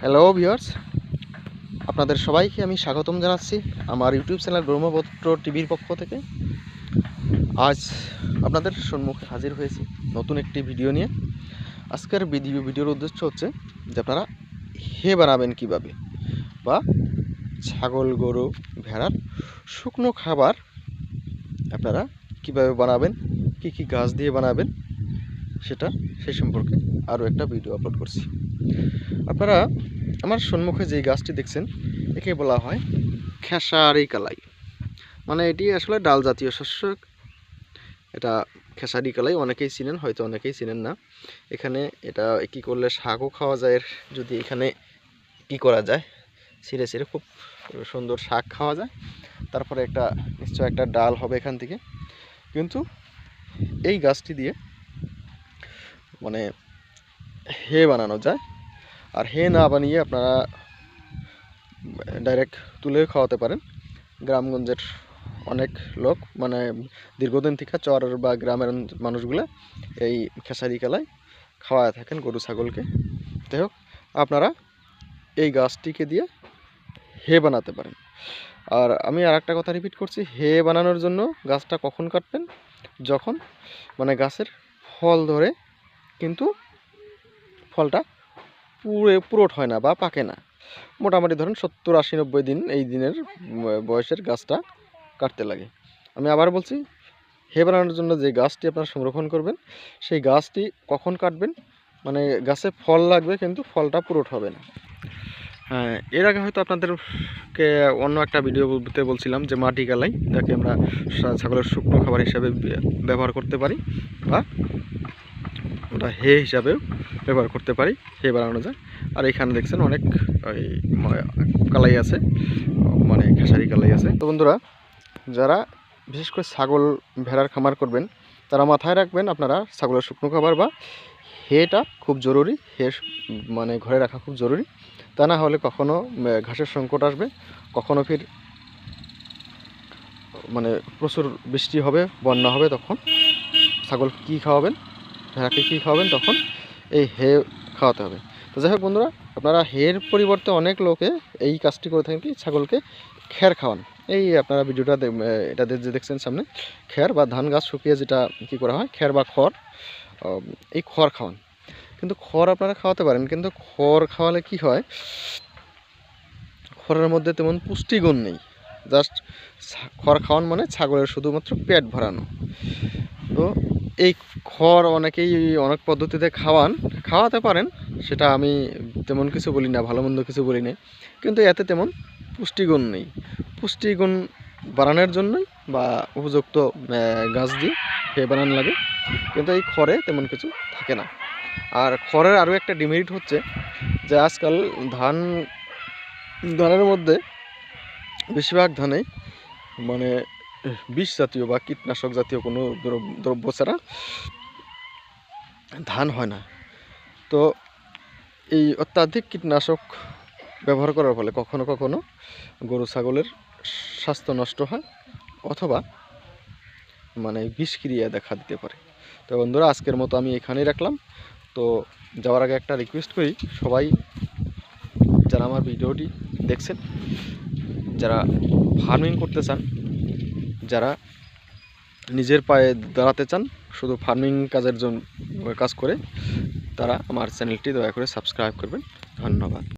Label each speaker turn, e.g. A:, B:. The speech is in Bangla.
A: হ্যালো ভিউয়ার্স আপনাদের সবাইকে আমি স্বাগতম জানাচ্ছি আমার ইউটিউব চ্যানেল ব্রহ্মপুত্র টিভির পক্ষ থেকে। আজ আপনাদের সম্মুখে হাজির হয়েছি নতুন একটি ভিডিও নিয়ে। আজকের ভিডিও ভিডিওর উদ্দেশ্য হচ্ছে যে আপনারা হে বানাবেন কীভাবে? বা ছাগল, গরু, ভেড়ার শুকনো খাবার আপনারা কীভাবে বানাবেন? কি কি গাছ দিয়ে বানাবেন? সেটা সেই সম্পর্কে আরও একটা ভিডিও আপলোড করছি। আপনারা আমার সম্মুখে যে গাছটি দেখছেন, একে বলা হয় খেসারি কালাই। মানে এটি আসলে ডাল জাতীয় শস্য। এটা খেসারি কালাই, অনেকেই চিনেন, হয়তো অনেকেই চিনেন না। এখানে এটা কি করলে শাকও খাওয়া যায়, যদি এখানে কি করা যায়, ছিঁড়ে ছিঁড়ে খুব সুন্দর শাক খাওয়া যায়। তারপরে একটা, নিশ্চয় একটা ডাল হবে এখান থেকে। কিন্তু এই গাছটি দিয়ে মানে হে বানানো যায়। আর হে না বানিয়ে আপনারা ডাইরেক্ট তুলেও খাওয়াতে পারেন। গ্রামগঞ্জের অনেক লোক মানে দীর্ঘদিন থেকে চর বা গ্রামের মানুষগুলো এই খেসারি কালায় খাওয়ায় থাকেন গরু, ছাগলকে। যাই হোক, আপনারা এই গাছটিকে দিয়ে হে বানাতে পারেন। আর আমি আর একটা কথা রিপিট করছি, হে বানানোর জন্য গাছটা কখন কাটবেন? যখন মানে গাছের ফল ধরে, কিন্তু ফলটা পুরো পুরোট হয় না বা পাকে না। মোটামুটি ধরেন সত্তর আশি নব্বই দিন এই দিনের বয়সের গাছটা কাটতে লাগে। আমি আবার বলছি, হে বানানোর জন্য যে গাছটি আপনারা সংরক্ষণ করবেন, সেই গাছটি কখন কাটবেন? মানে গাছে ফল লাগবে কিন্তু ফলটা পুরোট হবে না। হ্যাঁ এর আগে হয়তো আপনাদেরকে অন্য একটা ভিডিওতে বলছিলাম যে মাটি গালাই যাকে আমরা ছাগলের শুকনো খাবার হিসাবে ব্যবহার করতে পারি বা ওটা হে হিসাবেও ব্যবহার করতে পারি, হে বানানো যায়। আর এখানে দেখছেন অনেক ওই কালাই আছে মানে খেসারি কালাই আছে। তো বন্ধুরা, যারা বিশেষ করে ছাগল ভেড়ার খামার করবেন, তারা মাথায় রাখবেন আপনারা ছাগলের শুকনো খাবার বা হেটা খুব জরুরি, হে মানে ঘরে রাখা খুব জরুরি। তা না হলে কখনো ঘাসের সংকট আসবে, কখনো ফির মানে প্রচুর বৃষ্টি হবে, বন্যা হবে, তখন ছাগল কি খাওয়াবেন? ভেড়াকে কী খাওয়াবেন তখন? এই হে খাওয়াতে হবে। তো যাই হোক বন্ধুরা, আপনারা হের পরিবর্তে অনেক লোকে এই কাজটি করে থাকেন কি? ছাগলকে খ্যার খাওয়ান। এই আপনারা ভিডিওটা এটা যে দেখছেন সামনে খ্যার বা ধান গাছ শুকিয়ে যেটা কি করা হয় খ্যার বা খড় এই খড় খাওয়ান। কিন্তু খড় আপনারা খাওয়াতে পারেন, কিন্তু খড় খাওয়ালে কি হয়, খড়ের মধ্যে তেমন পুষ্টিগুণ নেই। জাস্ট খড় খাওয়ান মানে ছাগলের শুধুমাত্র পেট ভরানো। তো এই খড় অনেকেই অনেক পদ্ধতিতে খাওয়ান, খাওয়াতে পারেন, সেটা আমি তেমন কিছু বলি না, ভালো মন্দ কিছু বলি না। কিন্তু এতে তেমন পুষ্টিগুণ নেই। পুষ্টিগুণ বাড়ানোর জন্যই বা উপযুক্ত গাছ দিয়ে খেয়ে বানানো লাগে, কিন্তু এই খড়ে তেমন কিছু থাকে না। আর খড়ের আরও একটা ডিমেরিট হচ্ছে যে আজকাল ধান, ধানের মধ্যে বেশিরভাগ ধানেই মানে বিষ জাতীয় বা কীটনাশক জাতীয় কোনো দ্রব্য ছাড়া ধান হয় না। তো এই অত্যাধিক কীটনাশক ব্যবহার করার ফলে কখনো কখনো গরু, ছাগলের স্বাস্থ্য নষ্ট হয় অথবা মানে বিষক্রিয়া দেখা দিতে পারে। তো বন্ধুরা, আজকের মতো আমি এখানেই রাখলাম। তো যাওয়ার আগে একটা রিকোয়েস্ট করি, সবাই যারা আমার ভিডিওটি দেখছেন, যারা ফার্মিং করতে চান যারা নিজের পায়ে দাঁড়াতে চান, শুধু ফার্মিং কাজের জন্য কাজ করে, তারা আমার চ্যানেলটি দয়া করে সাবস্ক্রাইব করবেন। ধন্যবাদ।